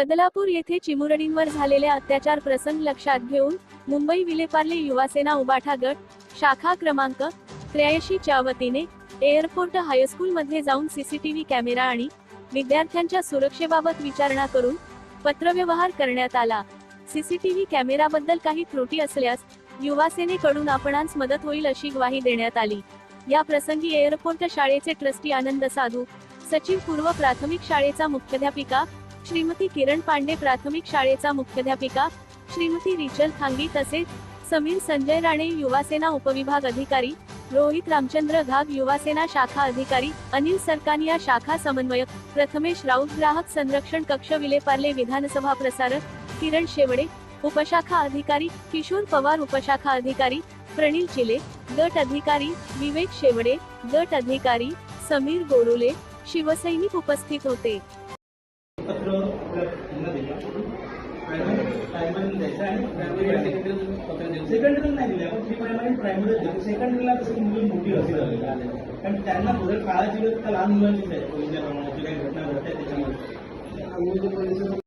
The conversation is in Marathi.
बदलापूर येथे चिमुरडींवर झालेल्या अत्याचार प्रसंग लक्षात घेऊन मुंबई विलेपार्ले युवासेना उबाठा गट शाखा क्रमांक त्र्याऐंशीच्या वतीने एअरपोर्ट हायस्कूलमध्ये जाऊन सीसीटीव्ही कॅमेरा आणि विद्यार्थ्यांच्या सुरक्षेबाबत विचारणा करून पत्रव्यवहार करण्यात आला. सीसीटीव्ही कॅमेराबद्दल काही त्रुटी असल्यास युवासेनेकडून आपणास मदत होईल अशी ग्वाही देण्यात आली. या प्रसंगी एअरपोर्ट शाळेचे ट्रस्टी आनंद साधू सचिव पूर्व प्राथमिक शाळेचा मुख्याध्यापिका श्रीमती किरण पांडे प्राथमिक शाळेचा मुख्याध्यापिका श्रीमती रिचल थांगी तसेच समीर संजय राणे युवासेना उपविभाग अधिकारी रोहित रामचंद्र घाग युवासेना शाखा अधिकारी अनिल सरकानिया शाखा समन्वयक प्रथमेश राऊत ग्राहक संरक्षण कक्ष विलेपार्ले विधानसभा प्रसारक किरण शेवडे उपशाखा अधिकारी किशोर पवार उपशाखा अधिकारी प्रणील चिले गट अधिकारी विवेक शेवडे गट अधिकारी समीर गोरुले शिवसैनिक उपस्थित होते पत्र यांना दिलं प्रायमरी द्यायचं आणि प्रायमरी आणि नाही दिले आपण प्री प्रायमरी प्रायमरी देतो सेकंडरीला कसं मुलं मोठी अशी झालेली कारण त्यांना थोडं काळाची गरज त्या लहान मुलांचीच आहे म्हणजे पहिल्या प्रमाणाची काही घटना घडत आहे त्याच्यामध्ये